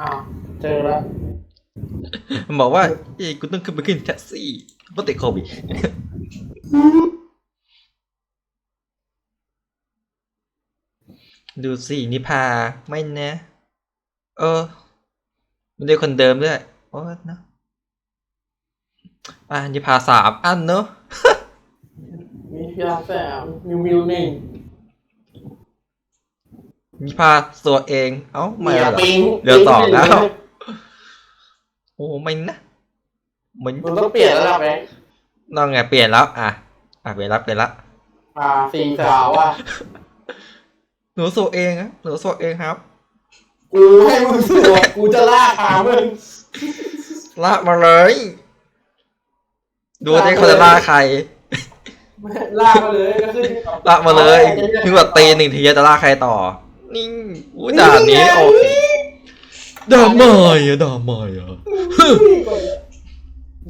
อ้าวเจอแล้วมันบอกว่าเอ้ยกูต้องขึ้นไปขึ้นแท็กซี่เพราะติดโควิดดูสินิพาไม่นะ เออไม่ได้คนเดิมด้วยโอ้เนอะอะนิพาสามอันเนอะมีพิลาแสมมิวมิวหนึ่งนิ พาตัวเอง เอ้าไม่อย่าเหรอปิ๊งเดี๋ยวต่อแล้วปิ๊งโอ้ไม่นะเหมือนมันต้องเปลี่ยนแล้วล่ะแบงค์น้องไงเปลี่ยนแล้ว อะ อะเปลี่ยนแล้วเปลี่ยนแล้วอ่าสี่สาวอะหนูตัวเองครับหนูตัวเองครับ กูให้มึงสวดกูจะล่าขามึงลากมาเลย ดูที่เขาจะล่าใครล่ากมาเลยก็ขึ้นลากมาเลยถึงแบบตีหนึ่งทีจะล่าใครต่อ นิ่งอู้ด่านนี้โอ้ด่าไม่อะด่าไม่อะ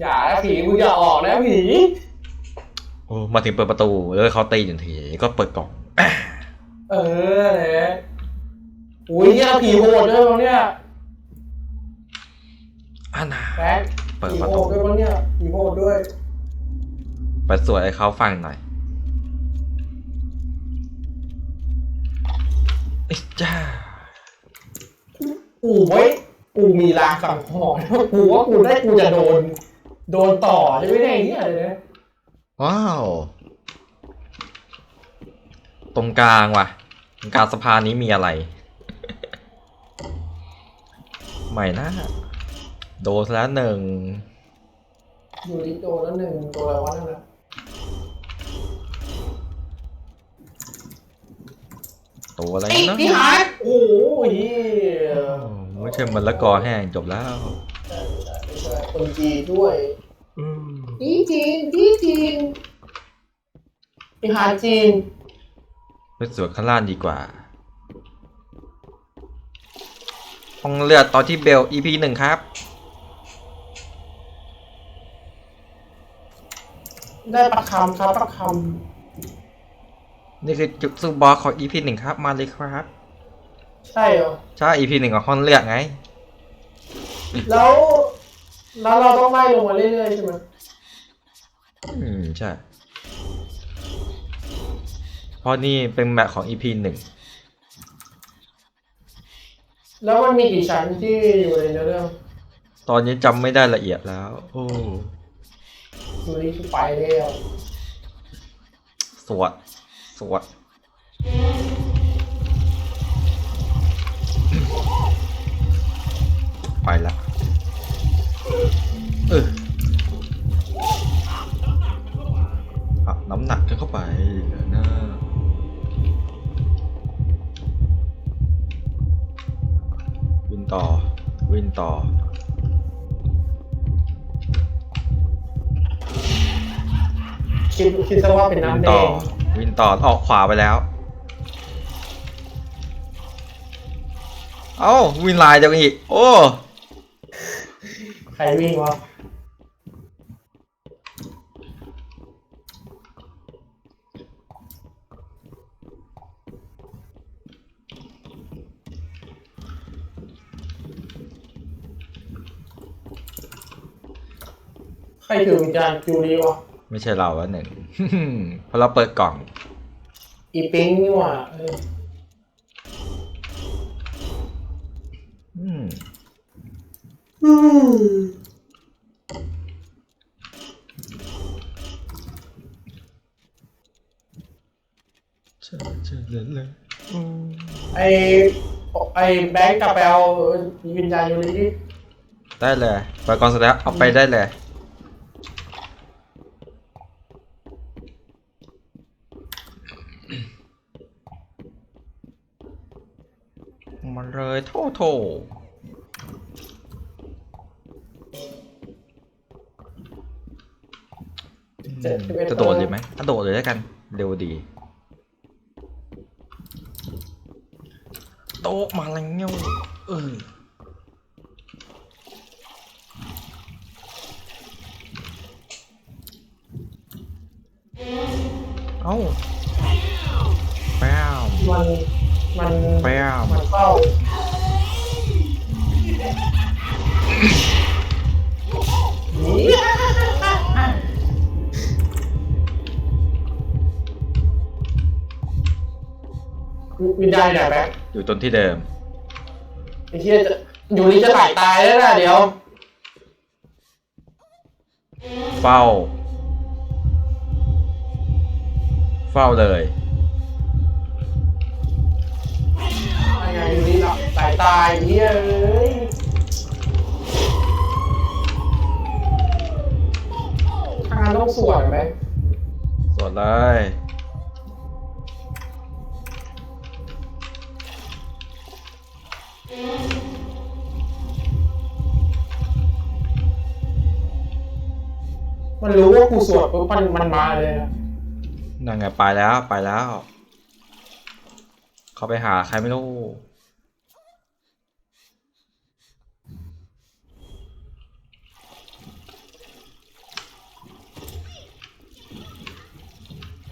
อย่านะผีมึงอย่าออกนะผีโอ้มาถึงเปิดประตูแล้วเขาตีหนึ่งทีก็เปิดกล่อง เออแหละอุ้ยเนี่ยผีโหดด้วยมั้งเนี่ยอานาแบ๊กเปิดผีประโหตูดด้วยมั้งเนี่ยผีโหดด้วยไปสวดให้เขาฟังหน่อย อ้ยจ้ากูไว้กูมีลางสังหรณ์ว่ากูว่ากูได้กูจะโดน โดนต่อใช่ไหมเนี่ยไอ้เหี้ยเลยนะว้าว ตรงกลางว่ะตรงกลางสะพานนี้มีอะไร ใหม่นะโดนแล้วหนึ่ง อยู่ที่โดนแล้วหนึ่งตัวอะไรวะนั่นนะ ตัวอะไรไอ้เนาะพี่หายโอ้ยโอ้ไม่ใช่มันละกอแห้งจบแล้วคนจีนด้วยอืมจีนจีนจีนจีนพี่หายจีนไปสวดข้างล่างดีกว่าห้องเลือดตอนที่เบล EP หนึ่งครับ ได้ประคำครับประค นี่คือจุดซูบอสของ EP หนึ่งครับ มาเลยครับำใช่เหรอ ใช่ EP หนึ่งของห้องเลือดไง แล้ว แล้วเราต้องไล่ลงมาเรื่อยๆใช่ไหมอืม ใช่ เพราะนี่เป็นแบบของ EP หนึ่ง แล้วมันมีกี่ชั้นที่อยู่ในเนื้อเรื่องตอนนี้จำไม่ได้ละเอียดแล้ว โอ้ดูนี่คือไปแล้วสวดส วด ไปละเอออับน้ำหนักกันเข้าไปเดี๋ยวนะวินต่อ วินต่อคิดคิดซะว่าเป็นวินน้ำแดต่อง วินต่อออกขวาไปแล้ว เอ้าวินลน์จังอีก โอ้ ใครวิ่งวะใครถือวิญญาณจูดีวะ ไม่ใช่เราแล้วหนึ่ง เพราะเราเปิดกล่อง อีปิงนี่หว่าเอออืมอืมเชื่อเชื่อเลยเลยอืมไอไอแบงค์กลับไปเอาวิญญาณยูริดิได้เลยเปิดกล่องเสร็จแล้วเอาไปได้เลย มันเลยโทโถเจ็ดสิบเอ็ดจะโดดเลยไหมถ้าโดดเลยแล้วกัน เร็วดี โตะมาแล้วเออเอ้าแป้ว มันแมวมันเข้าวินได้เนี่ยแบ๊กอยู่ตรงที่เดิมไอ้เชี่ยจะอยู่นี่จะตายตายแล้วนะเดี๋ยว เฝ้า เฝ้าเลย ตายตายเหี้ยเอ้ยทางนั้นต้องสวนไหมสวดเลยมันรู้ว่ากูสวดปุ๊บมันมันมาเลยนะนั่นไงไปแล้วไปแล้ว เขาไปหาใครไม่รู้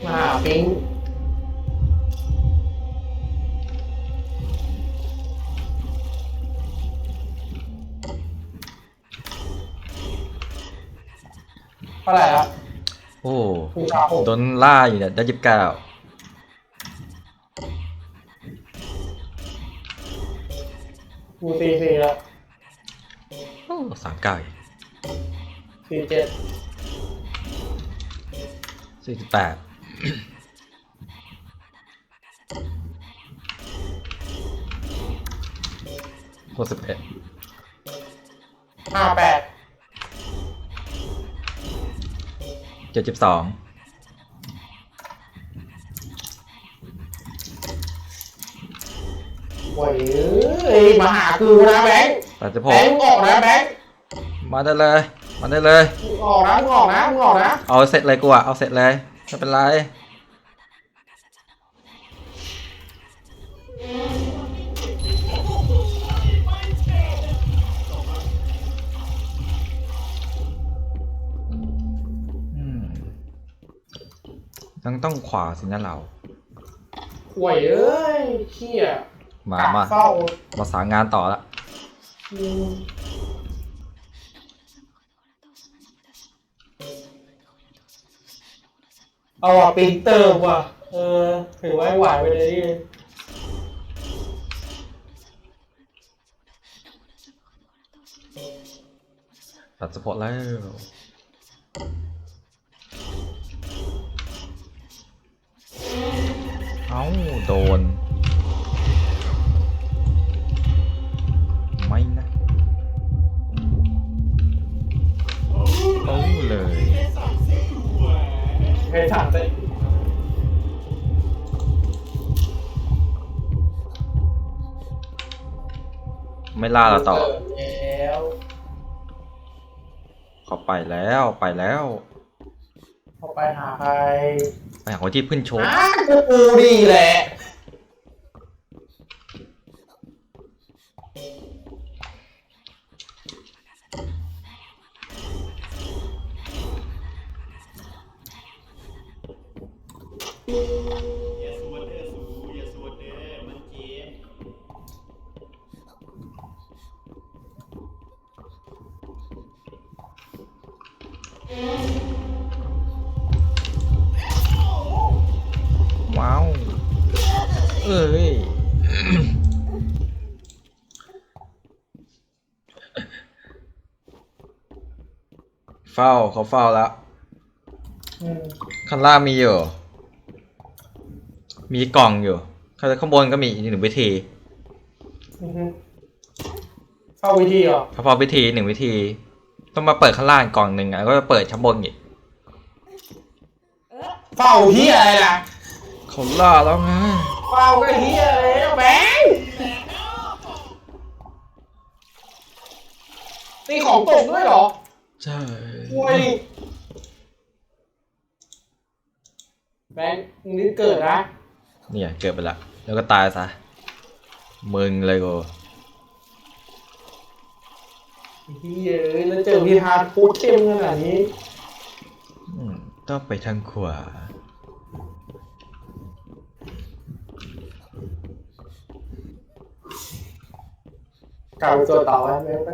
มาหาปิงเท่าไหร่ละโอ้กูชาหกโดนล่าอยู่เนี่ยได้ยิบเก้ากูตีสี่แล้วโอ้สามเก้าสี่เจ็ด สี่สิบแปด หกสิบเอ็ดห้าแปดเจ็ดสิบสองโอ้ยเอ้ยมาหากูนะแบงค์แปดสิบหแบกงค์มึงออกนะแบงค์มาได้เลย มาได้เลยมึงออกนะมึงออกนะมึงออกนะ เอาเสร็จเลยกูอะเอาเสร็จเลย ไม่เป็นไรอืมต้องต้องขวาสินะเรา ห่วยเอ้ยเขี้ยมา กะมา เฝ้า มาสางงานต่อละ อืม เอาอะปิงเติมว่ะ เออ ถือว่าไหวไปเลยดิตัดสปอร์ตแล้วเอ้าโดน ให้ถามเลยไม่ล่าเราต่อ แล้วเขาไปแล้วไปแล้วเขาไปหาใครไปหาคนที่ขึ้นโชว์อะกูกูดีแหละ อย่าสวดเด้อสูอย่าสวดเด้อมันเจ็บว้าว เอ้ย เฝ้าเขาเฝ้าแล้วอืมข้างล่างมีอยู่ มีกล่องอยู่ ข้างข้างบนก็มีอีกหนึ่งวิธีอือฮึเข้าวิธีเหรอเฉพาะวิธีหนึ่งวิธี ต้องมาเปิดข้างล่างกล่องหนึ่งอะก็จะเปิดชั้นบนอีกเฝ้าเฮียอะไรล่ะเขาล่าแล้วไงเฝ้าก็เฮียอะไรแล้วแบงค์นี่ของตกด้วยเหรอใช่โว้ยแบงค์มึงรีบเกิดนะ เนี่ย เกิดไปละ แล้วก็ตายซะ มึงเลยกูเฮียเอ้ยแล้วเจอพี่ฮาร์ดพูดเข้มขนาดนี้อืมต้องไปทางขวา กลับไปตัวต่อไว้แบงค์ไป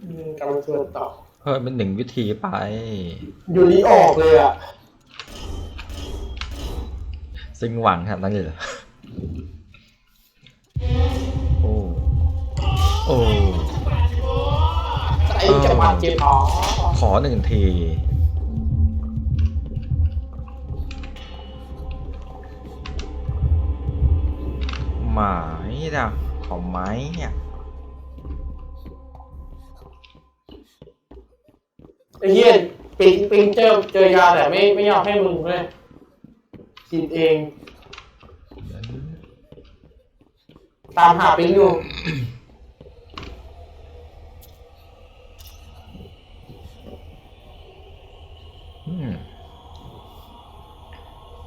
อืมกลับไปตัวต่อเพิ่มเป็นหนึ่งวิธีไป อยู่นี้ออกเลยอะสิ้นหวังขนาดนั้นเลยเหรอโอ้โอ้ไอ้จังหวะเจ็บอ๋อขอหนึ่งทีหมายนะขอไม้เนี่ย ไอ้ เหี้ยปิงปิงเจอเจอยาแต่ไม่ไม่ยอมให้มึงเลยกินเอง ตามหาปิงอยู่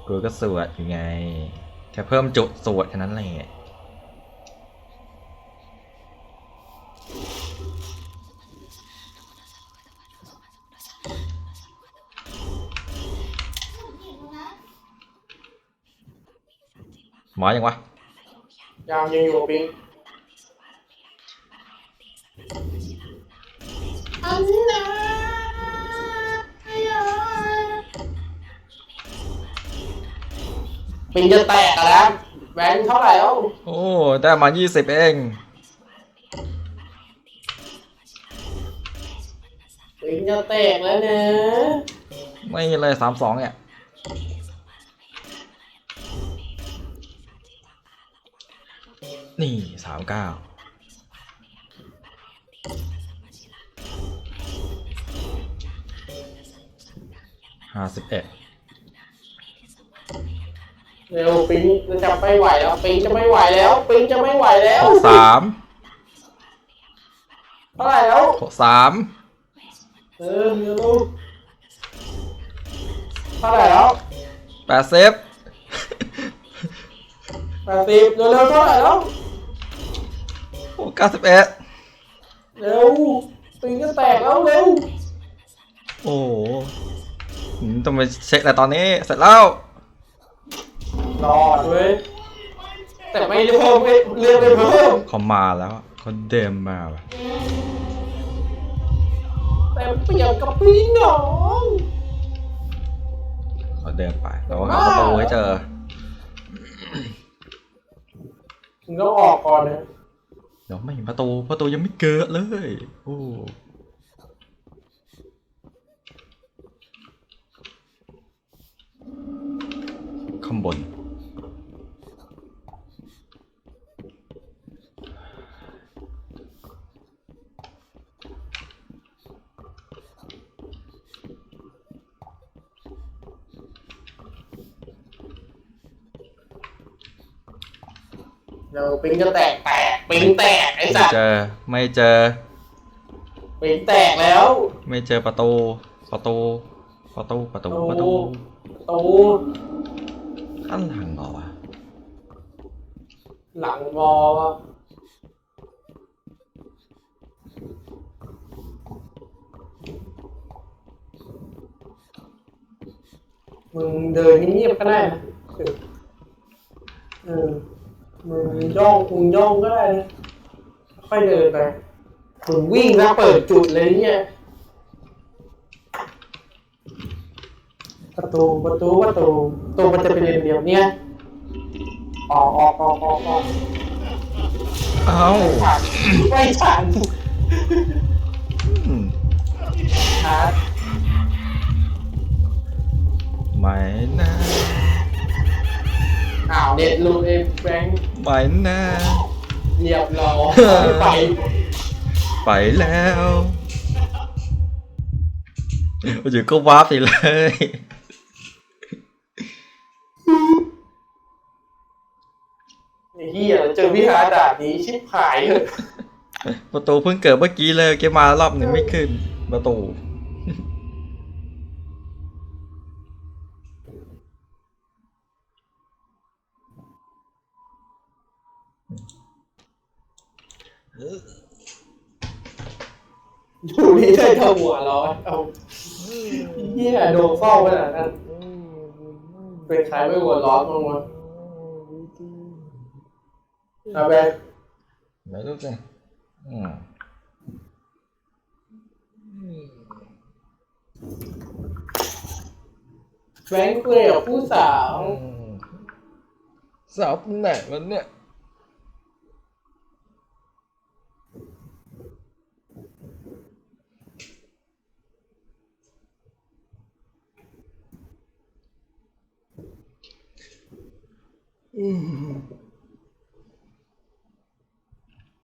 กูก็สวดอยู่ไง แค่เพิ่มจุดสวดแค่นั้นแหละ หมอยังวะยามยังอยู่กับปิงอันนาปิงจะแตกแล้วแหวนเท่าไหร่แล้วโอ้ได้มายี่สิบเอง ปิงจะแตกแล้วนะไม่เลยสามสองเนี่ย นี่สามเก้าห้าสิบเอ็ดเร็วปิงจะไม่ไหวแล้วปิงจะไม่ไหวแล้วปิงจะไม่ไหวแล้วหกสามเท่าไหร่แล้วหกสามเออเร็วเท่าไหร่แล้วแปดเซฟแปดสิบเร็วๆเท่าไหร่แล้ว โอ้เก้าสิบเอ็ดเร็วปิงจะแตกแล้วเร็วโอ้โหอืมต้องไปเช็คแต่ตอนนี้ เสร็จแล้ว รอดเว้ยแต่ไม่ได้เพิ่มไม่เรื่องไม่เพิ่มเขามาแล้วเขาเดิมมาว่ะแต่เปรียบกับพี่น้องเขาเดินไปเราหาประตูให้เจอ มึงต้องออกก่อนนะเดี๋ยวไม่ประตูประตูยังไม่เกิดเลย โอ้ข้างบนเดี๋ยวปิงจะแตกแตก ปิงแตกไอ้ไม่สัตว์เจอ ไม่เจอปิงแตกแล้วไม่เจอประตู ประตู ประตู ประตู ประตู ตูข้างหลังเหรอวะ หลังมอมึงเดินเงียบๆก็ได้นะเออ มึงย่องมึงย่องก็ได้นะค่อยเดินไปมึงวิ่งแล้วเปิดจุดเลยเนี่ย ประตูประตูประตูประตูมันจะเป็นเลนเดียวเนี่ยออกออกออกออกออกเอ้าผ่านไม่ทัน ไม่นะเรียบร้อยไปไปแล้วอยู่ก็วาร์ปไปเลยไอ้เฮียเจอวิหารด่านนี้ชิบหายเลยประตูเพิ่งเกิดเมื่อกี้เลย เกมมารอบหนึ่งไม่ขึ้น ประตู อยู่นี่ได้เท่าหัวร้อนเอาเฮียโดนเฝ้าขนาดนั้นเป็นใครไม่หัวร้อนบ้างวะเอาไปไม่รู้สิอืมแบงค์คุยกับผู้สาวอืมซับไหนมันเนี่ย อืม